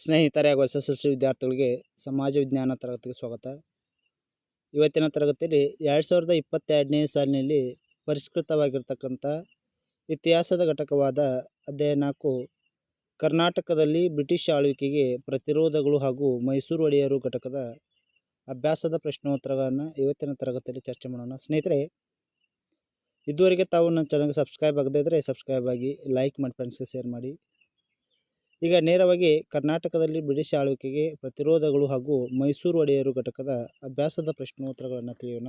ಸ್ನೇಹಿತರೆ ಹಾಗೂ ಎಸ್ ವಿದ್ಯಾರ್ಥಿಗಳಿಗೆ ಸಮಾಜ ವಿಜ್ಞಾನ ತರಗತಿಗೆ ಸ್ವಾಗತ. ಇವತ್ತಿನ ತರಗತಿಯಲ್ಲಿ ಎರಡು ಸಾವಿರದ ಇಪ್ಪತ್ತೆರಡನೇ ಸಾಲಿನಲ್ಲಿ ಪರಿಷ್ಕೃತವಾಗಿರ್ತಕ್ಕಂಥ ಇತಿಹಾಸದ ಘಟಕವಾದ ಅಧ್ಯಾಯ ನಾಲ್ಕು, ಕರ್ನಾಟಕದಲ್ಲಿ ಬ್ರಿಟಿಷ್ ಆಳ್ವಿಕೆಗೆ ಪ್ರತಿರೋಧಗಳು ಹಾಗೂ ಮೈಸೂರು ಒಡೆಯರು ಘಟಕದ ಅಭ್ಯಾಸದ ಪ್ರಶ್ನೋತ್ತರಗಳನ್ನು ಇವತ್ತಿನ ತರಗತಿಯಲ್ಲಿ ಚರ್ಚೆ ಮಾಡೋಣ. ಸ್ನೇಹಿತರೆ, ಇದುವರೆಗೆ ತಾವು ನನ್ನ ಚಾನಲ್ಗೆ ಸಬ್ಸ್ಕ್ರೈಬ್ ಆಗದೇ ಇದ್ದರೆ ಸಬ್ಸ್ಕ್ರೈಬ್ ಆಗಿ ಲೈಕ್ ಮಾಡಿ ಫ್ರೆಂಡ್ಸ್ಗೆ ಶೇರ್ ಮಾಡಿ. ಈಗ ನೇರವಾಗಿ ಕರ್ನಾಟಕದಲ್ಲಿ ಬ್ರಿಟಿಷ್ ಆಳ್ವಿಕೆಗೆ ಪ್ರತಿರೋಧಗಳು ಹಾಗೂ ಮೈಸೂರು ಒಡೆಯರು ಘಟಕದ ಅಭ್ಯಾಸದ ಪ್ರಶ್ನೋತ್ತರಗಳನ್ನು ತಿಳಿಯೋಣ.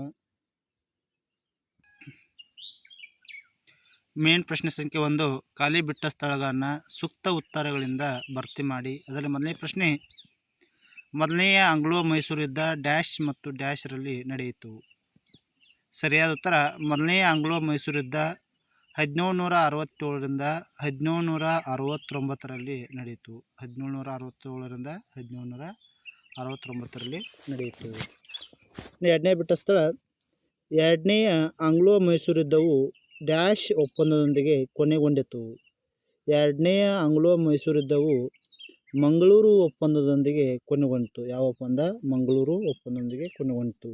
ಮೇನ್ ಪ್ರಶ್ನೆ ಸಂಖ್ಯೆ ಒಂದು, ಖಾಲಿ ಬಿಟ್ಟ ಸ್ಥಳಗಳನ್ನು ಸೂಕ್ತ ಉತ್ತರಗಳಿಂದ ಭರ್ತಿ ಮಾಡಿ. ಅದರಲ್ಲಿ ಮೊದಲನೇ ಪ್ರಶ್ನೆ, ಮೊದಲನೆಯ ಆಂಗ್ಲೋ ಮೈಸೂರು ಯುದ್ಧ ಡ್ಯಾಶ್ ಮತ್ತು ಡ್ಯಾಶ್ರಲ್ಲಿ ನಡೆಯಿತು. ಸರಿಯಾದ ಉತ್ತರ, ಮೊದಲನೆಯ ಆಂಗ್ಲೋ ಮೈಸೂರು ಯುದ್ಧ ಹದಿನೇಳು ನೂರ ಅರವತ್ತೇಳರಿಂದ ಹದಿನೇಳು ನೂರ ಅರವತ್ತೊಂಬತ್ತರಲ್ಲಿ ನಡೆಯಿತು. ಹದಿನೇಳು ನೂರ ಅರವತ್ತೇಳರಿಂದ ಹದಿನೇಳು ನೂರ ಅರವತ್ತೊಂಬತ್ತರಲ್ಲಿ ನಡೆಯಿತು. ಎರಡನೇ ಬಿಟ್ಟ ಸ್ಥಳ ಎರಡನೆಯ ಆಂಗ್ಲೋ ಮೈಸೂರು ಯುದ್ಧವು ಡ್ಯಾಶ್ ಒಪ್ಪಂದದೊಂದಿಗೆ ಕೊನೆಗೊಂಡಿತು. ಎರಡನೆಯ ಆಂಗ್ಲೋ ಮೈಸೂರು ಯುದ್ಧವು ಮಂಗಳೂರು ಒಪ್ಪಂದದೊಂದಿಗೆ ಕೊನೆಗೊಂಡಿತು. ಯಾವ ಒಪ್ಪಂದ? ಮಂಗಳೂರು ಒಪ್ಪಂದದೊಂದಿಗೆ ಕೊನೆಗೊಂಡಿತು.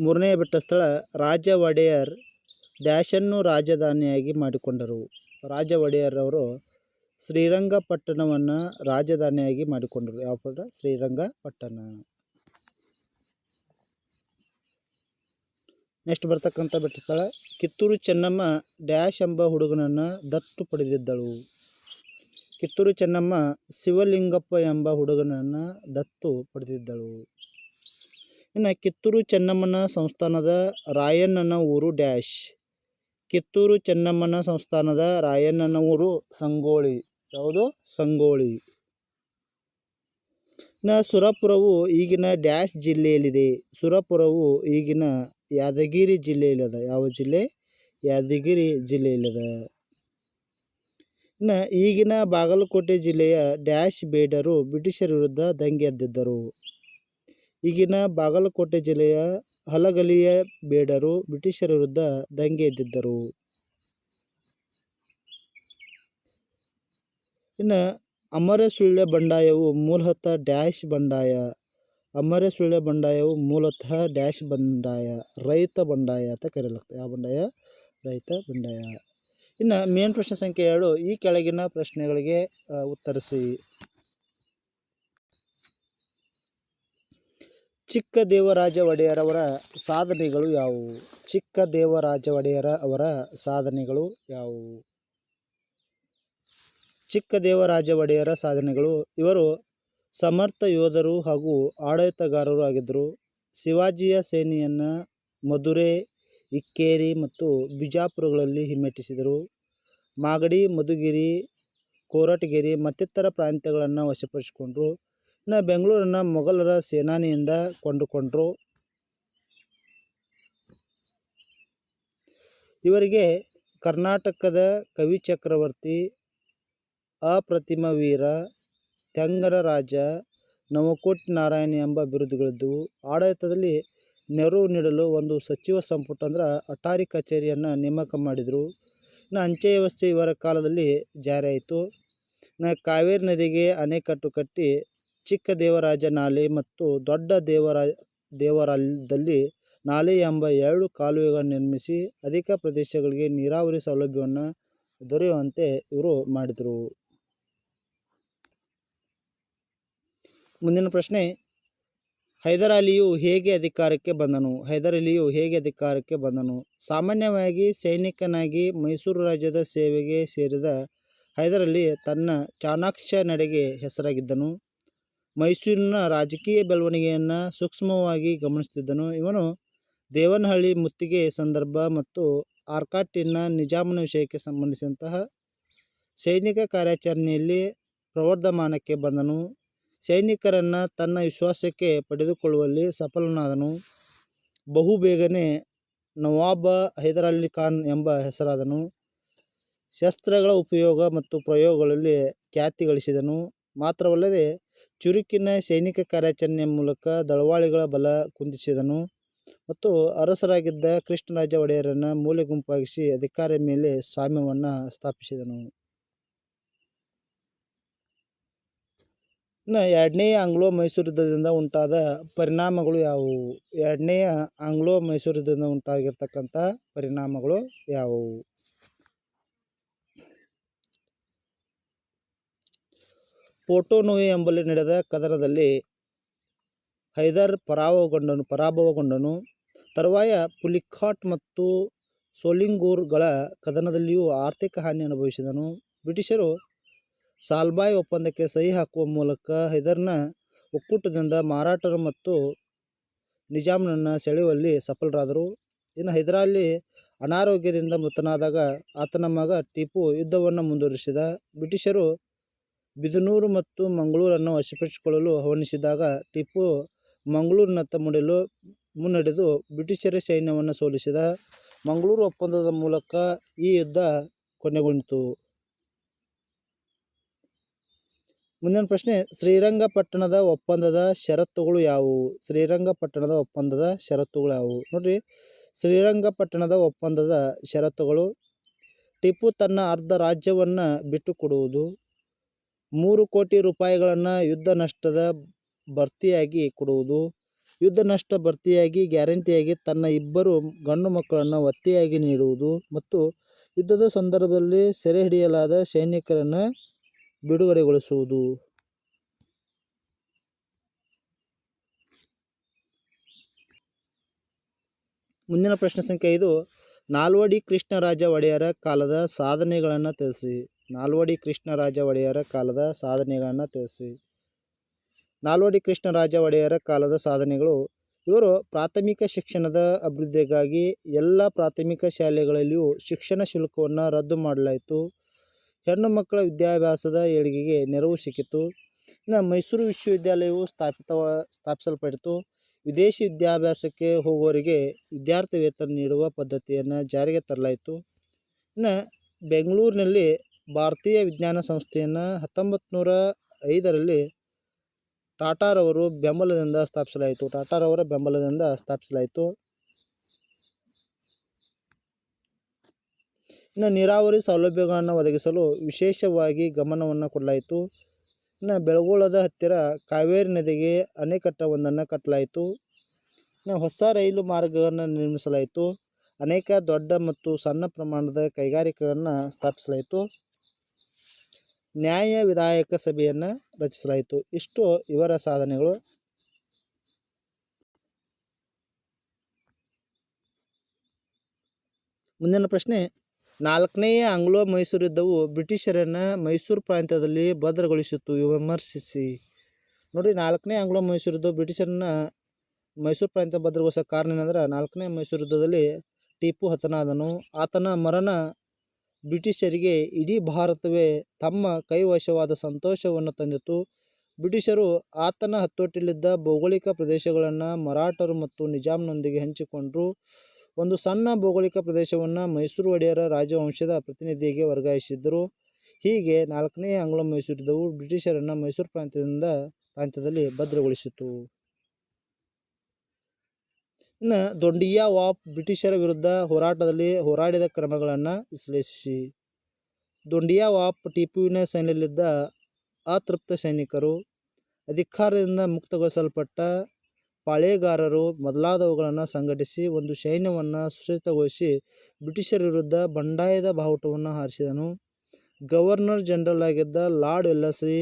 ಮೂರನೇ ಬೆಟ್ಟ ಸ್ಥಳ ರಾಜ ಒಡೆಯರ್ ಡ್ಯಾಶನ್ನು ರಾಜಧಾನಿಯಾಗಿ ಮಾಡಿಕೊಂಡರು. ರಾಜ ಒಡೆಯರ್ ಅವರು ಶ್ರೀರಂಗಪಟ್ಟಣವನ್ನು ರಾಜಧಾನಿಯಾಗಿ ಮಾಡಿಕೊಂಡರು. ಯಾವ ಪಟ್ಟ? ಶ್ರೀರಂಗಪಟ್ಟಣ. ನೆಕ್ಸ್ಟ್ ಬರ್ತಕ್ಕಂಥ ಬೆಟ್ಟ ಸ್ಥಳ, ಕಿತ್ತೂರು ಚೆನ್ನಮ್ಮ ಡ್ಯಾಶ್ ಎಂಬ ಹುಡುಗನನ್ನು ದತ್ತು ಪಡೆದಿದ್ದಳು. ಕಿತ್ತೂರು ಚೆನ್ನಮ್ಮ ಶಿವಲಿಂಗಪ್ಪ ಎಂಬ ಹುಡುಗನನ್ನು ದತ್ತು ಪಡೆದಿದ್ದಳು. ಇನ್ನು ಕಿತ್ತೂರು ಚೆನ್ನಮ್ಮನ ಸಂಸ್ಥಾನದ ರಾಯಣ್ಣನ ಊರು ಡ್ಯಾಶ್. ಕಿತ್ತೂರು ಚೆನ್ನಮ್ಮನ ಸಂಸ್ಥಾನದ ರಾಯಣ್ಣನ ಊರು ಸಂಗೋಳಿ. ಯಾವುದು? ಸಂಗೋಳಿ. ಇನ್ನು ಸುರಪುರವು ಈಗಿನ ಡ್ಯಾಶ್ ಜಿಲ್ಲೆಯಲ್ಲಿದೆ. ಸುರಪುರವು ಈಗಿನ ಯಾದಗಿರಿ ಜಿಲ್ಲೆಯಲ್ಲಿದೆ. ಯಾವ ಜಿಲ್ಲೆ? ಯಾದಗಿರಿ ಜಿಲ್ಲೆಯಲ್ಲಿದೆ. ಇನ್ನು ಈಗಿನ ಬಾಗಲಕೋಟೆ ಜಿಲ್ಲೆಯ ಡ್ಯಾಶ್ ಬೇಡರು ಬ್ರಿಟಿಷರ ವಿರುದ್ಧ ದಂಗೆ ಎದ್ದಿದ್ದರು. ಈಗಿನ ಬಾಗಲಕೋಟೆ ಜಿಲ್ಲೆಯ ಹಲಗಲಿಯ ಬೇಡರು ಬ್ರಿಟಿಷರ ವಿರುದ್ಧ ದಂಗೆ ಎದ್ದಿದ್ದರು. ಇನ್ನು ಅಮರಸುಳ್ಯ ಬಂಡಾಯವು ಮೂಲತಃ ಡ್ಯಾಶ್ ಬಂಡಾಯ. ಅಮರಸುಳ್ಯ ಬಂಡಾಯವು ಮೂಲತಃ ಡ್ಯಾಶ್ ಬಂಡಾಯ, ರೈತ ಬಂಡಾಯ ಅಂತ ಕರೆಯಲಾಗ್ತದೆ. ಯಾವ ಬಂಡಾಯ, ರೈತ ಬಂಡಾಯ. ಇನ್ನು ಮೇನ್ ಪ್ರಶ್ನೆ ಸಂಖ್ಯೆ ಎರಡು, ಈ ಕೆಳಗಿನ ಪ್ರಶ್ನೆಗಳಿಗೆ ಉತ್ತರಿಸಿ. ಚಿಕ್ಕ ದೇವರಾಜ ಒಡೆಯರವರ ಸಾಧನೆಗಳು ಯಾವುವು? ಚಿಕ್ಕ ದೇವರಾಜ ಒಡೆಯರ ಅವರ ಸಾಧನೆಗಳು ಯಾವುವು? ಚಿಕ್ಕ ದೇವರಾಜ ಒಡೆಯರ ಸಾಧನೆಗಳು ಇವರು ಸಮರ್ಥ ಯೋಧರು ಹಾಗೂ ಆಡಳಿತಗಾರರು ಆಗಿದ್ದರು. ಶಿವಾಜಿಯ ಸೇನೆಯನ್ನು ಮಧುರೆ ಇಕ್ಕೇರಿ ಮತ್ತು ಬಿಜಾಪುರಗಳಲ್ಲಿ ಹಿಮ್ಮೆಟ್ಟಿಸಿದರು. ಮಾಗಡಿ, ಮಧುಗಿರಿ, ಕೋರಟಗಿರಿ ಮತ್ತಿತರ ಪ್ರಾಂತ್ಯಗಳನ್ನು ವಶಪಡಿಸಿಕೊಂಡರು. ಇನ್ನು ಬೆಂಗಳೂರಿನ ಮೊಘಲರ ಸೇನಾನಿಯಿಂದ ಕೊಂಡುಕೊಂಡರು. ಇವರಿಗೆ ಕರ್ನಾಟಕದ ಕವಿ ಚಕ್ರವರ್ತಿ, ಅಪ್ರತಿಮ ವೀರ, ತೆಂಗರ ರಾಜ, ನವಕೋಟ್ ನಾರಾಯಣ ಎಂಬ ಬಿರುದುಗಳಿದ್ದವು. ಆಡಳಿತದಲ್ಲಿ ನೆರವು ನೀಡಲು ಒಂದು ಸಚಿವ ಸಂಪುಟ ಅಂದ್ರೆ ಅಟಾರಿ ಕಚೇರಿಯನ್ನು ನೇಮಕ ಮಾಡಿದರು. ಇನ್ನು ಅಂಚೆ ವ್ಯವಸ್ಥೆ ಇವರ ಕಾಲದಲ್ಲಿ ಜಾರಿಯಾಯಿತು. ಇನ್ನು ಕಾವೇರಿ ನದಿಗೆ ಅಣೆಕಟ್ಟು ಕಟ್ಟಿ ಚಿಕ್ಕ ದೇವರಾಜ ನಾಲೆ ಮತ್ತು ದೊಡ್ಡ ದೇವರ, ದೇವರದಲ್ಲಿ ನಾಲೆ ಎಂಬ ಎರಡು ಕಾಲುವೆಗಳನ್ನು ನಿರ್ಮಿಸಿ ಅಧಿಕ ಪ್ರದೇಶಗಳಿಗೆ ನೀರಾವರಿ ಸೌಲಭ್ಯವನ್ನು ದೊರೆಯುವಂತೆ ಇವರು ಮಾಡಿದರು. ಮುಂದಿನ ಪ್ರಶ್ನೆ ಹೈದರ್ ಅಲಿಯು ಹೇಗೆ ಅಧಿಕಾರಕ್ಕೆ ಬಂದನು? ಹೈದರ್ ಅಲಿಯು ಹೇಗೆ ಅಧಿಕಾರಕ್ಕೆ ಬಂದನು? ಸಾಮಾನ್ಯವಾಗಿ ಸೈನಿಕನಾಗಿ ಮೈಸೂರು ರಾಜ್ಯದ ಸೇವೆಗೆ ಸೇರಿದ ಹೈದರ್ ತನ್ನ ಚಾಣಾಕ್ಷ ನಡೆಗೆ ಹೆಸರಾಗಿದ್ದನು. ಮೈಸೂರಿನ ರಾಜಕೀಯ ಬೆಳವಣಿಗೆಯನ್ನು ಸೂಕ್ಷ್ಮವಾಗಿ ಗಮನಿಸುತ್ತಿದ್ದನು ಇವನು ದೇವನಹಳ್ಳಿ ಮುತ್ತಿಗೆ ಸಂದರ್ಭ ಮತ್ತು ಆರ್ಕಾಟಿನ ನಿಜಾಮನ ವಿಷಯಕ್ಕೆ ಸಂಬಂಧಿಸಿದಂತಹ ಸೈನಿಕ ಕಾರ್ಯಾಚರಣೆಯಲ್ಲಿ ಪ್ರವರ್ಧಮಾನಕ್ಕೆ ಬಂದನು. ಸೈನಿಕರನ್ನು ತನ್ನ ವಿಶ್ವಾಸಕ್ಕೆ ಪಡೆದುಕೊಳ್ಳುವಲ್ಲಿ ಸಫಲನಾದನು. ಬಹು ಬೇಗನೆ ನವಾಬ ಹೈದರ್ ಅಲಿ ಖಾನ್ ಎಂಬ ಹೆಸರಾದನು. ಶಸ್ತ್ರಗಳ ಉಪಯೋಗ ಮತ್ತು ಪ್ರಯೋಗಗಳಲ್ಲಿ ಖ್ಯಾತಿ ಗಳಿಸಿದನು. ಮಾತ್ರವಲ್ಲದೆ ಚುರುಕಿನ ಸೈನಿಕ ಕಾರ್ಯಾಚರಣೆಯ ಮೂಲಕ ದಳವಾಳಿಗಳ ಬಲ ಕುಂದಿಸಿದನು ಮತ್ತು ಅರಸರಾಗಿದ್ದ ಕೃಷ್ಣರಾಜ ಒಡೆಯರನ್ನು ಮೂಲೆ ಗುಂಪಾಗಿಸಿ ಅಧಿಕಾರ ಮೇಲೆ ಸಾಮ್ಯವನ್ನು ಸ್ಥಾಪಿಸಿದನು. ಇನ್ನು ಎರಡನೆಯ ಆಂಗ್ಲೋ ಮೈಸೂರು ಯುದ್ಧದಿಂದ ಉಂಟಾದ ಪರಿಣಾಮಗಳು ಯಾವುವು? ಎರಡನೆಯ ಆಂಗ್ಲೋ ಮೈಸೂರು ಯುದ್ಧದಿಂದ ಉಂಟಾಗಿರ್ತಕ್ಕಂಥ ಪರಿಣಾಮಗಳು ಯಾವುವು? ಪೋರ್ಟೋನೋಯ್ ಎಂಬಲ್ಲಿ ನಡೆದ ಕದನದಲ್ಲಿ ಹೈದರ್ ಪರಾಭವಗೊಂಡನು ಪರಾಭವಗೊಂಡನು. ತರುವಾಯ ಪುಲಿಕಾಟ್ ಮತ್ತು ಸೋಲಿಂಗೂರ್ಗಳ ಕದನದಲ್ಲಿಯೂ ಆರ್ಥಿಕ ಹಾನಿ ಅನುಭವಿಸಿದನು. ಬ್ರಿಟಿಷರು ಸಾಲ್ಬಾಯ್ ಒಪ್ಪಂದಕ್ಕೆ ಸಹಿ ಹಾಕುವ ಮೂಲಕ ಹೈದರ್ನ ಒಕ್ಕೂಟದಿಂದ ಮಾರಾಟರು ಮತ್ತು ನಿಜಾಮ್ನನ್ನು ಸೆಳೆಯುವಲ್ಲಿ ಸಫಲರಾದರು. ಇನ್ನು ಹೈದರಾಲಿ ಅನಾರೋಗ್ಯದಿಂದ ಮೃತನಾದಾಗ ಆತನ ಮಗ ಟಿಪ್ಪು ಯುದ್ಧವನ್ನು ಮುಂದುವರಿಸಿದ. ಬ್ರಿಟಿಷರು ಬಿದನೂರು ಮತ್ತು ಮಂಗಳೂರನ್ನು ವಶಪಡಿಸಿಕೊಳ್ಳಲು ಹವಣಿಸಿದಾಗ ಟಿಪ್ಪು ಮಂಗಳೂರಿನತ್ತ ಮುಡಲು ಮುನ್ನಡೆದು ಬ್ರಿಟಿಷರ ಸೈನ್ಯವನ್ನು ಸೋಲಿಸಿದ. ಮಂಗಳೂರು ಒಪ್ಪಂದದ ಮೂಲಕ ಈ ಯುದ್ಧ ಕೊನೆಗೊಂಡಿತು. ಮುಂದಿನ ಪ್ರಶ್ನೆ, ಶ್ರೀರಂಗಪಟ್ಟಣದ ಒಪ್ಪಂದದ ಷರತ್ತುಗಳು ಯಾವುವು? ಶ್ರೀರಂಗಪಟ್ಟಣದ ಒಪ್ಪಂದದ ಷರತ್ತುಗಳು ಯಾವುವು? ನೋಡ್ರಿ, ಶ್ರೀರಂಗಪಟ್ಟಣದ ಒಪ್ಪಂದದ ಷರತ್ತುಗಳು, ಟಿಪ್ಪು ತನ್ನ ಅರ್ಧ ರಾಜ್ಯವನ್ನು ಬಿಟ್ಟುಕೊಡುವುದು ಮೂರು ಕೋಟಿ ರೂಪಾಯಿಗಳನ್ನು ಯುದ್ಧ ನಷ್ಟದ ಭರ್ತಿಯಾಗಿ ಕೊಡುವುದು. ಯುದ್ಧ ನಷ್ಟ ಭರ್ತಿಯಾಗಿ ಗ್ಯಾರಂಟಿಯಾಗಿ ತನ್ನ ಇಬ್ಬರು ಗಂಡು ಮಕ್ಕಳನ್ನು ಒತ್ತೆಯಾಗಿ ನೀಡುವುದು ಮತ್ತು ಯುದ್ಧದ ಸಂದರ್ಭದಲ್ಲಿ ಸೆರೆ ಹಿಡಿಯಲಾದ ಸೈನಿಕರನ್ನು ಬಿಡುಗಡೆಗೊಳಿಸುವುದು. ಮುಂದಿನ ಪ್ರಶ್ನೆ ಸಂಖ್ಯೆ ಐದು. ನಾಲ್ವಡಿ ಕೃಷ್ಣರಾಜ ಒಡೆಯರ ಕಾಲದ ಸಾಧನೆಗಳನ್ನು ತಿಳಿಸಿ. ನಾಲ್ವಡಿ ಕೃಷ್ಣರಾಜ ಒಡೆಯರ ಕಾಲದ ಸಾಧನೆಗಳನ್ನು ತಿಳಿಸಿ. ನಾಲ್ವಡಿ ಕೃಷ್ಣರಾಜ ಒಡೆಯರ ಕಾಲದ ಸಾಧನೆಗಳು, ಇವರು ಪ್ರಾಥಮಿಕ ಶಿಕ್ಷಣದ ಅಭಿವೃದ್ಧಿಗಾಗಿ ಎಲ್ಲ ಪ್ರಾಥಮಿಕ ಶಾಲೆಗಳಲ್ಲಿಯೂ ಶಿಕ್ಷಣ ಶುಲ್ಕವನ್ನು ರದ್ದು ಮಾಡಲಾಯಿತು. ಹೆಣ್ಣು ಮಕ್ಕಳ ವಿದ್ಯಾಭ್ಯಾಸದ ಏಳಿಗೆಗೆ ನೆರವು ಸಿಕ್ಕಿತು. ಇನ್ನು ಮೈಸೂರು ವಿಶ್ವವಿದ್ಯಾಲಯವು ಸ್ಥಾಪಿತವ, ಸ್ಥಾಪಿಸಲ್ಪಟ್ಟಿತು. ವಿದೇಶಿ ವಿದ್ಯಾಭ್ಯಾಸಕ್ಕೆ ಹೋಗುವವರಿಗೆ ವಿದ್ಯಾರ್ಥಿ ವೇತನ ನೀಡುವ ಪದ್ಧತಿಯನ್ನು ಜಾರಿಗೆ ತರಲಾಯಿತು. ಇನ್ನು ಬೆಂಗಳೂರಿನಲ್ಲಿ ಭಾರತೀಯ ವಿಜ್ಞಾನ ಸಂಸ್ಥೆಯನ್ನು ಹತ್ತೊಂಬತ್ತು ನೂರ ಐದರಲ್ಲಿ ಟಾಟಾರವರು ಬೆಂಬಲದಿಂದ ಸ್ಥಾಪಿಸಲಾಯಿತು. ಟಾಟಾರವರ ಬೆಂಬಲದಿಂದ ಸ್ಥಾಪಿಸಲಾಯಿತು. ಇನ್ನು ನೀರಾವರಿ ಸೌಲಭ್ಯಗಳನ್ನು ಒದಗಿಸಲು ವಿಶೇಷವಾಗಿ ಗಮನವನ್ನು ಕೊಡಲಾಯಿತು. ಇನ್ನು ಬೆಳಗೋಳದ ಹತ್ತಿರ ಕಾವೇರಿ ನದಿಗೆ ಅಣೆಕಟ್ಟವೊಂದನ್ನು ಕಟ್ಟಲಾಯಿತು. ಇನ್ನು ಹೊಸ ರೈಲು ಮಾರ್ಗವನ್ನು ನಿರ್ಮಿಸಲಾಯಿತು. ಅನೇಕ ದೊಡ್ಡ ಮತ್ತು ಸಣ್ಣ ಪ್ರಮಾಣದ ಕೈಗಾರಿಕೆಗಳನ್ನು ಸ್ಥಾಪಿಸಲಾಯಿತು. ನ್ಯಾಯ ವಿಧಾಯಕ ಸಭೆಯನ್ನು ರಚಿಸಲಾಯಿತು. ಇಷ್ಟು ಇವರ ಸಾಧನೆಗಳು. ಮುಂದಿನ ಪ್ರಶ್ನೆ, ನಾಲ್ಕನೆಯ ಆಂಗ್ಲೋ ಮೈಸೂರು ಯುದ್ಧವು ಬ್ರಿಟಿಷರನ್ನು ಮೈಸೂರು ಪ್ರಾಂತ್ಯದಲ್ಲಿ ಭದ್ರಗೊಳಿಸಿತ್ತು. ವಿಮರ್ಶಿಸಿ. ನೋಡಿ, ನಾಲ್ಕನೇ ಆಂಗ್ಲೋ ಮೈಸೂರು ಯುದ್ಧ ಬ್ರಿಟಿಷರನ್ನ ಮೈಸೂರು ಪ್ರಾಂತ್ಯ ಭದ್ರಗೊಳಿಸೋ ಕಾರಣ ಏನಂದ್ರೆ, ನಾಲ್ಕನೇ ಮೈಸೂರು ಯುದ್ಧದಲ್ಲಿ ಟಿಪ್ಪು ಹತನಾದನು ಆತನ ಮರಣ ಬ್ರಿಟಿಷರಿಗೆ ಇಡೀ ಭಾರತವೇ ತಮ್ಮ ಕೈವಶವಾದ ಸಂತೋಷವನ್ನು ತಂದಿತು. ಬ್ರಿಟಿಷರು ಆತನ ಹತೋಟಿಯಲ್ಲಿದ್ದ ಭೌಗೋಳಿಕ ಪ್ರದೇಶಗಳನ್ನು ಮರಾಠರು ಮತ್ತು ನಿಜಾಮ್ನೊಂದಿಗೆ ಹಂಚಿಕೊಂಡರು. ಒಂದು ಸಣ್ಣ ಭೌಗೋಳಿಕ ಪ್ರದೇಶವನ್ನು ಮೈಸೂರು ಒಡೆಯರ ರಾಜವಂಶದ ಪ್ರತಿನಿಧಿಗೆ ವರ್ಗಾಯಿಸಿದ್ದರು ಹೀಗೆ ನಾಲ್ಕನೇ ಆಂಗ್ಲೋ ಮೈಸೂರು ಯುದ್ಧವು ಬ್ರಿಟಿಷರನ್ನು ಮೈಸೂರು ಪ್ರಾಂತ್ಯದಿಂದ ಪ್ರಾಂತ್ಯದಲ್ಲಿ ಭದ್ರಗೊಳಿಸಿತು. ಇನ್ನು ದೊಂಡಿಯಾ ವಾಪ್ ಬ್ರಿಟಿಷರ ವಿರುದ್ಧ ಹೋರಾಟದಲ್ಲಿ ಹೋರಾಡಿದ ಕ್ರಮಗಳನ್ನು ವಿಶ್ಲೇಷಿಸಿ. ದೊಂಡಿಯಾ ವಾಪ್ ಟಿಪುವಿನ ಸೈನ್ಯದಲ್ಲಿದ್ದ ಅತೃಪ್ತ ಸೈನಿಕರು, ಅಧಿಕಾರದಿಂದ ಮುಕ್ತಗೊಳಿಸಲ್ಪಟ್ಟ ಪಾಳೆಗಾರರು ಮೊದಲಾದವುಗಳನ್ನು ಸಂಘಟಿಸಿ ಒಂದು ಸೈನ್ಯವನ್ನು ಸುಸಜ್ಜಿತಗೊಳಿಸಿ ಬ್ರಿಟಿಷರ ವಿರುದ್ಧ ಬಂಡಾಯದ ಬಾವುಟವನ್ನು ಹಾರಿಸಿದನು. ಗವರ್ನರ್ ಜನರಲ್ ಆಗಿದ್ದ ಲಾರ್ಡ್ ವೆಲ್ಲಸ್ಲಿ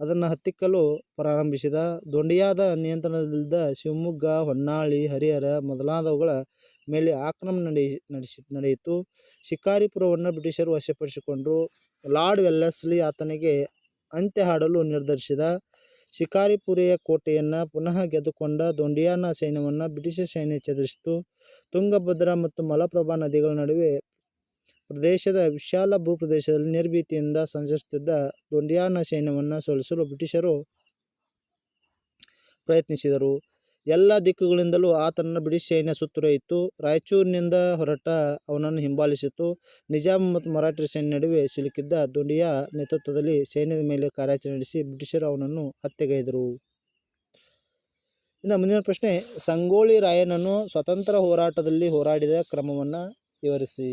ಅದನ್ನು ಹತ್ತಿಕ್ಕಲು ಪ್ರಾರಂಭಿಸಿದ ದೊಂಡಿಯಾದ ನಿಯಂತ್ರಣದಲ್ಲಿದ್ದ ಶಿವಮೊಗ್ಗ, ಹೊನ್ನಾಳಿ, ಹರಿಹರ ಮೊದಲಾದವುಗಳ ಮೇಲೆ ಆಕ್ರಮಣ ನಡೆಯಿ ನಡೆಸಿ, ನಡೆಯಿತು. ಶಿಕಾರಿಪುರವನ್ನು ಬ್ರಿಟಿಷರು ವಶಪಡಿಸಿಕೊಂಡರು. ಲಾರ್ಡ್ ವೆಲ್ಲಸ್ಲಿ ಆತನಿಗೆ ಅಂತ್ಯ ಹಾಡಲು ನಿರ್ಧರಿಸಿದ ಶಿಕಾರಿಪುರಿಯ ಕೋಟೆಯನ್ನು ಪುನಃ ಗೆದ್ದುಕೊಂಡ ದೊಂಡಿಯಾನ ಸೈನ್ಯವನ್ನು ಬ್ರಿಟಿಷ ಸೈನ್ಯ ಚದುರಿಸಿತು. ತುಂಗಭದ್ರಾ ಮತ್ತು ಮಲಪ್ರಭಾ ನದಿಗಳ ನಡುವೆ ಪ್ರದೇಶದ ವಿಶಾಲ ಭೂಪ್ರದೇಶದಲ್ಲಿ ನಿರ್ಭೀತಿಯಿಂದ ಸಂಚರಿಸುತ್ತಿದ್ದ ದೊಂಡಿಯಾನ ಸೈನ್ಯವನ್ನು ಸೋಲಿಸಲು ಬ್ರಿಟಿಷರು ಪ್ರಯತ್ನಿಸಿದರು. ಎಲ್ಲ ದಿಕ್ಕುಗಳಿಂದಲೂ ಆತನನ್ನು ಬ್ರಿಟಿಷ್ ಸೈನ್ಯ ಸುತ್ತುವರಿಯಿತು. ರಾಯಚೂರಿನಿಂದ ಹೊರಟ ಅವನನ್ನು ಹಿಂಬಾಲಿಸಿತು. ನಿಜಾಮ್ ಮತ್ತು ಮರಾಠಿ ಸೈನ್ಯ ನಡುವೆ ಸಿಲುಕಿದ್ದ ದೊಂಡಿಯಾ ನೇತೃತ್ವದಲ್ಲಿ ಸೈನ್ಯದ ಮೇಲೆ ಕಾರ್ಯಾಚರಣೆ ನಡೆಸಿ ಬ್ರಿಟಿಷರು ಅವನನ್ನು ಹತ್ಯೆಗೈದರು. ಇನ್ನು ಮುಂದಿನ ಪ್ರಶ್ನೆ ಸಂಗೋಳಿ ರಾಯನನ್ನು ಸ್ವತಂತ್ರ ಹೋರಾಟದಲ್ಲಿ ಹೋರಾಡಿದ ಕ್ರಮವನ್ನು ವಿವರಿಸಿ.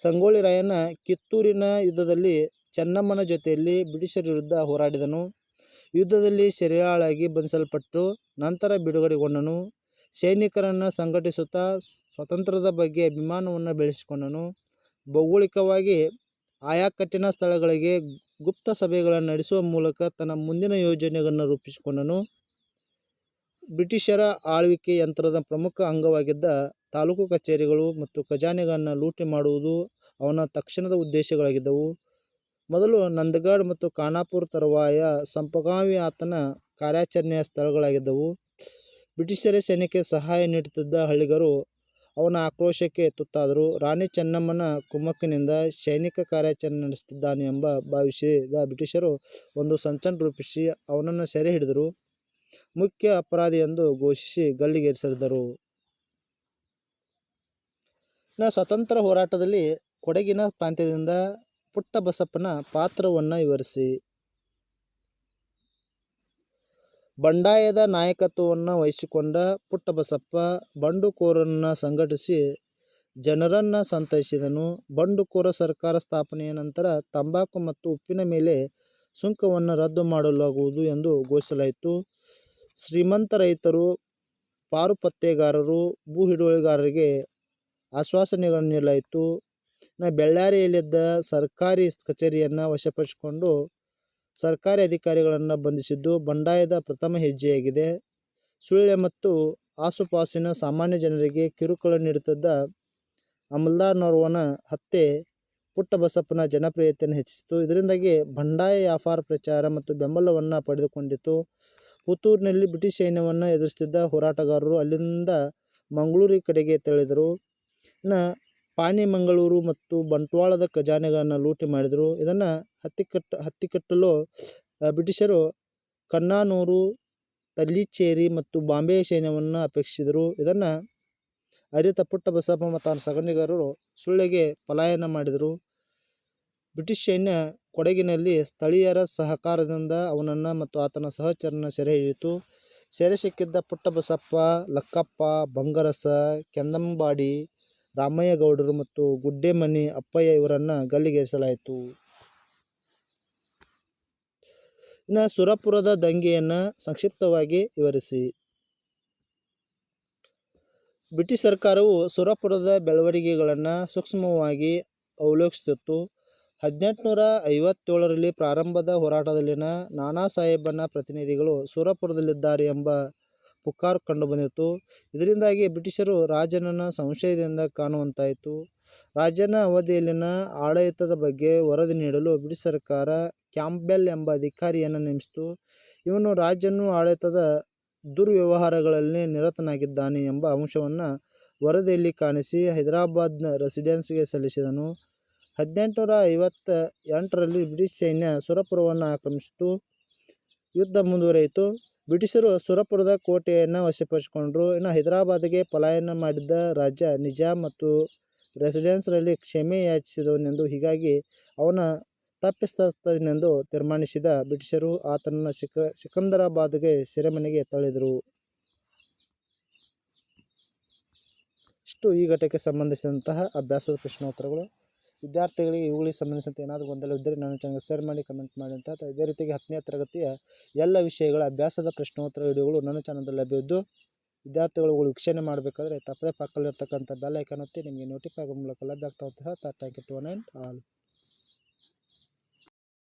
ಸಂಗೊಳ್ಳಿ ರಾಯಣ್ಣ ಕಿತ್ತೂರಿನ ಯುದ್ಧದಲ್ಲಿ ಚೆನ್ನಮ್ಮನ ಜೊತೆಯಲ್ಲಿ ಬ್ರಿಟಿಷರ ವಿರುದ್ಧ ಹೋರಾಡಿದನು. ಯುದ್ಧದಲ್ಲಿ ಸೆರೆಯಾಳಾಗಿ ಬಂಧಿಸಲ್ಪಟ್ಟು ನಂತರ ಬಿಡುಗಡೆಗೊಂಡನು. ಸೈನಿಕರನ್ನು ಸಂಘಟಿಸುತ್ತಾ ಸ್ವತಂತ್ರದ ಬಗ್ಗೆ ಅಭಿಮಾನವನ್ನು ಬೆಳೆಸಿಕೊಂಡನು. ಭೌಗೋಳಿಕವಾಗಿ ಆಯಾ ಸ್ಥಳಗಳಿಗೆ ಗುಪ್ತ ಸಭೆಗಳನ್ನು ನಡೆಸುವ ಮೂಲಕ ತನ್ನ ಮುಂದಿನ ಯೋಜನೆಗಳನ್ನು ರೂಪಿಸಿಕೊಂಡನು. ಬ್ರಿಟಿಷರ ಆಳ್ವಿಕೆ ಯಂತ್ರದ ಪ್ರಮುಖ ಅಂಗವಾಗಿದ್ದ ತಾಲೂಕು ಕಚೇರಿಗಳು ಮತ್ತು ಖಜಾನೆಗಳನ್ನು ಲೂಟಿ ಮಾಡುವುದು ಅವನ ತಕ್ಷಣದ ಉದ್ದೇಶಗಳಾಗಿದ್ದವು. ಮೊದಲು ನಂದಗಢ ಮತ್ತು ಖಾನಾಪುರ ತರುವಾಯ ಸಂಪಗಾವಿ ಆತನ ಕಾರ್ಯಾಚರಣೆಯ ಸ್ಥಳಗಳಾಗಿದ್ದವು. ಬ್ರಿಟಿಷರ ಸೈನ್ಯಕ್ಕೆ ಸಹಾಯ ನೀಡುತ್ತಿದ್ದ ಹಳ್ಳಿಗರು ಅವನ ಆಕ್ರೋಶಕ್ಕೆ ತುತ್ತಾದರು. ರಾಣಿ ಚೆನ್ನಮ್ಮನ ಕುಮ್ಮಕ್ಕಿನಿಂದ ಸೈನಿಕ ಕಾರ್ಯಾಚರಣೆ ನಡೆಸುತ್ತಿದ್ದಾನೆ ಎಂಬ ಭಾವಿಸಿದ ಬ್ರಿಟಿಷರು ಒಂದು ಸಂಚನ್ನು ರೂಪಿಸಿ ಅವನನ್ನು ಸೆರೆ ಹಿಡಿದರು. ಮುಖ್ಯ ಅಪರಾಧಿ ಎಂದು ಘೋಷಿಸಿ ಗಲ್ಲಿಗೇರಿಸಿದರು. ಇನ್ನು ಸ್ವತಂತ್ರ ಹೋರಾಟದಲ್ಲಿ ಕೊಡಗಿನ ಪ್ರಾಂತ್ಯದಿಂದ ಪುಟ್ಟಬಸಪ್ಪನ ಪಾತ್ರವನ್ನು ವಿವರಿಸಿ. ಬಂಡಾಯದ ನಾಯಕತ್ವವನ್ನು ವಹಿಸಿಕೊಂಡ ಪುಟ್ಟಬಸಪ್ಪ ಬಂಡುಕೋರನ್ನು ಸಂಘಟಿಸಿ ಜನರನ್ನು ಸಂತೈಸಿದನು. ಬಂಡುಕೋರ ಸರ್ಕಾರ ಸ್ಥಾಪನೆಯ ನಂತರ ತಂಬಾಕು ಮತ್ತು ಉಪ್ಪಿನ ಮೇಲೆ ಸುಂಕವನ್ನು ರದ್ದು ಮಾಡಲಾಗುವುದು ಎಂದು ಘೋಷಿಸಲಾಯಿತು. ಶ್ರೀಮಂತ ರೈತರು, ಪಾರುಪತ್ತೆಗಾರರು, ಭೂ ಹಿಡುವಳಿಗಾರರಿಗೆ ಆಶ್ವಾಸನೆಗಳನ್ನು ನೀಡಲಾಯಿತು ನಾ ಬೆಳ್ಳಾರಿಯಲ್ಲಿದ್ದ ಸರ್ಕಾರಿ ಕಚೇರಿಯನ್ನು ವಶಪಡಿಸಿಕೊಂಡು, ಸರ್ಕಾರಿ ಅಧಿಕಾರಿಗಳನ್ನು ಬಂಧಿಸಿದ್ದು ಬಂಡಾಯದ ಪ್ರಥಮ ಹೆಜ್ಜೆಯಾಗಿದೆ. ಸುಳ್ಯ ಮತ್ತು ಆಸುಪಾಸಿನ ಸಾಮಾನ್ಯ ಜನರಿಗೆ ಕಿರುಕುಳ ನೀಡುತ್ತಿದ್ದ ಅಮಲ್ದಾರ್ನೋರ್ವನ ಹತ್ಯೆ ಪುಟ್ಟಬಸಪ್ಪನ ಜನಪ್ರಿಯತೆಯನ್ನು ಹೆಚ್ಚಿಸಿತು. ಇದರಿಂದಾಗಿ ಬಂಡಾಯ ವ್ಯಾಪಾರ ಪ್ರಚಾರ ಮತ್ತು ಬೆಂಬಲವನ್ನು ಪಡೆದುಕೊಂಡಿತು ಪುತ್ತೂರಿನಲ್ಲಿ ಬ್ರಿಟಿಷ್ ಸೈನ್ಯವನ್ನು ಎದುರಿಸುತ್ತಿದ್ದ ಹೋರಾಟಗಾರರು ಅಲ್ಲಿಂದ ಮಂಗಳೂರಿ ಕಡೆಗೆ ತೆರಳಿದರು. ಇನ್ನು ಪಾಣಿಮಂಗಳೂರು ಮತ್ತು ಬಂಟ್ವಾಳದ ಖಜಾನೆಗಳನ್ನು ಲೂಟಿ ಮಾಡಿದರು. ಇದನ್ನು ಹತ್ತಿಕಟ್ಟ, ಹತ್ತಿಕಟ್ಟಲು ಬ್ರಿಟಿಷರು ಕನ್ನಾನೂರು, ತಲ್ಲಿಚೇರಿ ಮತ್ತು ಬಾಂಬೆ ಸೈನ್ಯವನ್ನು ಅಪೇಕ್ಷಿಸಿದರು. ಇದನ್ನು ಅರಿತ ಪುಟ್ಟ ಬಸಪ್ಪ ಮತ್ತು ಸಗಣಿಗಾರರು ಸುಳ್ಳೆಗೆ ಪಲಾಯನ ಮಾಡಿದರು. ಬ್ರಿಟಿಷ್ ಸೈನ್ಯ ಕೊಡಗಿನಲ್ಲಿ ಸ್ಥಳೀಯರ ಸಹಕಾರದಿಂದ ಅವನನ್ನು ಮತ್ತು ಆತನ ಸಹಚರನ ಸೆರೆ ಹಿಡಿಯಿತು. ಸೆರೆ ಸಿಕ್ಕಿದ್ದ ಪುಟ್ಟಬಸಪ್ಪ, ಲಕ್ಕಪ್ಪ, ಬಂಗರಸ, ಕೆಂದಂಬಾಡಿ ರಾಮಯ್ಯ ಗೌಡರು ಮತ್ತು ಗುಡ್ಡೆಮನಿ ಅಪ್ಪಯ್ಯ ಇವರನ್ನು ಗಲ್ಲಿಗೇರಿಸಲಾಯಿತು. ಇನ್ನು ಸುರಪುರದ ದಂಗೆಯನ್ನು ಸಂಕ್ಷಿಪ್ತವಾಗಿ ವಿವರಿಸಿ. ಬ್ರಿಟಿಷ್ ಸರ್ಕಾರವು ಸುರಪುರದ ಬೆಳವಣಿಗೆಗಳನ್ನು ಸೂಕ್ಷ್ಮವಾಗಿ ಅವಲೋಕಿಸುತ್ತಿತ್ತು ಹದಿನೆಂಟುನೂರ ಐವತ್ತೇಳರಲ್ಲಿ ಪ್ರಾರಂಭದ ಹೋರಾಟದಲ್ಲಿನ ನಾನಾ ಸಾಹೇಬನ ಪ್ರತಿನಿಧಿಗಳು ಸುರಪುರದಲ್ಲಿದ್ದಾರೆ ಎಂಬ ಪುಕಾರು ಕಂಡುಬಂದಿತ್ತು ಇದರಿಂದಾಗಿ ಬ್ರಿಟಿಷರು ರಾಜನನ್ನು ಸಂಶಯದಿಂದ ಕಾಣುವಂತಾಯಿತು. ರಾಜನ ಅವಧಿಯಲ್ಲಿನ ಆಡಳಿತದ ಬಗ್ಗೆ ವರದಿ ನೀಡಲು ಬ್ರಿಟಿಷ್ ಸರ್ಕಾರ ಕ್ಯಾಂಪ್ಬೆಲ್ ಎಂಬ ಅಧಿಕಾರಿಯನ್ನು ನೇಮಿಸಿತು. ಇವನು ರಾಜನು ಆಡಳಿತದ ದುರ್ವ್ಯವಹಾರಗಳಲ್ಲಿ ನಿರತನಾಗಿದ್ದಾನೆ ಎಂಬ ಅಂಶವನ್ನು ವರದಿಯಲ್ಲಿ ಕಾಣಿಸಿ ಹೈದರಾಬಾದ್ನ ರೆಸಿಡೆನ್ಸ್ಗೆ ಸಲ್ಲಿಸಿದನು. ಹದಿನೆಂಟುನೂರ ಐವತ್ತ ಎಂಟರಲ್ಲಿ ಬ್ರಿಟಿಷ್ ಸೈನ್ಯ ಸುರಪುರವನ್ನು ಆಕ್ರಮಿಸಿತು. ಯುದ್ಧ ಮುಂದುವರಿಯಿತು. ಬ್ರಿಟಿಷರು ಸುರಪುರದ ಕೋಟೆಯನ್ನು ವಶಪಡಿಸಿಕೊಂಡರು. ಇನ್ನು ಹೈದರಾಬಾದ್ಗೆ ಪಲಾಯನ ಮಾಡಿದ್ದ ರಾಜ ನಿಜಾಮ್ ಮತ್ತು ರೆಸಿಡೆನ್ಸ್ರಲ್ಲಿ ಕ್ಷಮೆ ಯಾಚಿಸಿದವನೆಂದು ಹೀಗಾಗಿ ಅವನ ತಪ್ಪಿತಸ್ಥನೆಂದು ತೀರ್ಮಾನಿಸಿದ ಬ್ರಿಟಿಷರು ಆತನನ್ನು ಸಿಕ, ಸಿಕಂದರಾಬಾದ್ಗೆ ಸೆರೆಮನೆಗೆ ತಳ್ಳಿದರು. ಇಷ್ಟು ಈ ಘಟಕ್ಕೆ ಸಂಬಂಧಿಸಿದಂತಹ ಅಭ್ಯಾಸದ ಪ್ರಶ್ನೋತ್ತರಗಳು. ವಿದ್ಯಾರ್ಥಿಗಳಿಗೆ ಇವುಗಳಿಗೆ ಸಂಬಂಧಿಸಿದಂತೆ ಏನಾದರೂ ಗೊಂದಲ ಇದ್ದರೆ ನನ್ನ ಚಾನಲ್ ಶೇರ್ ಮಾಡಿ ಕಮೆಂಟ್ ಮಾಡಿ ಅಂತ ಇದೇ ರೀತಿಯಾಗಿ ಹತ್ತನೇ ತರಗತಿಯ ಎಲ್ಲ ವಿಷಯಗಳ ಅಭ್ಯಾಸದ ಪ್ರಶ್ನೋತ್ತರ ವಿಡಿಯೋಗಳು ನನ್ನ ಚಾನಲ್ದಲ್ಲಿ ಲಭ್ಯವಿದ್ದು ವಿದ್ಯಾರ್ಥಿಗಳು ವೀಕ್ಷಣೆ ಮಾಡಬೇಕಾದ್ರೆ ತಪ್ಪದೇ ಪಕ್ಕದಲ್ಲಿರ್ತಕ್ಕಂಥ ಬೆಲ್ ಐಕಾನ್ ಒತ್ತಿ ನಿಮಗೆ ನೋಟಿಫೈ ಆಗೋ ಮೂಲಕ ಲಭ್ಯ ಆಗ್ತಾ ಹೋಗ್ತಾ ಥ್ಯಾಂಕ್ ಯು ಟು ಆಲ್